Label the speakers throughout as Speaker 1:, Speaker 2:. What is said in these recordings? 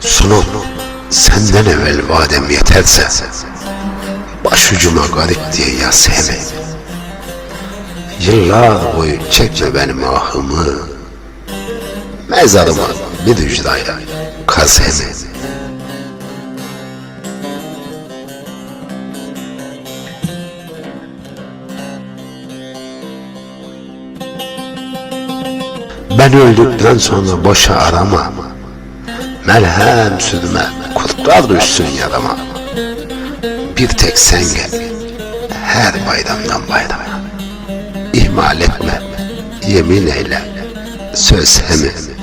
Speaker 1: Sunum senden evvel vadem yeterse Başucuma garip diye yaz hemi Yıllar boyu çekme benim ahımı. Mezarıma bir dücdaya kaz hemi Ben öldükten sonra boşa arama Melhem südüme kurtlar düşsün yarama Bir tek sen gel. Her bayramdan bayrama. İhmal etme Yemin eyle. Söz hemi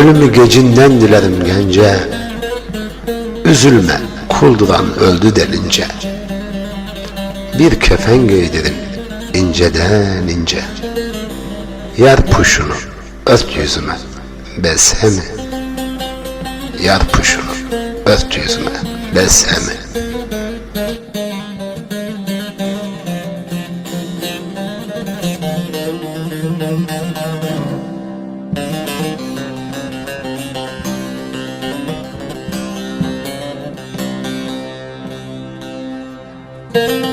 Speaker 1: Ölümü gecinden dilerim gence. Üzülme kulduran öldü denince. Bir kefen giydirin inceden ince. Yar puşunu ört yüzüme bezhemi. Yar puşunu ört yüzüme bezhemi thank you.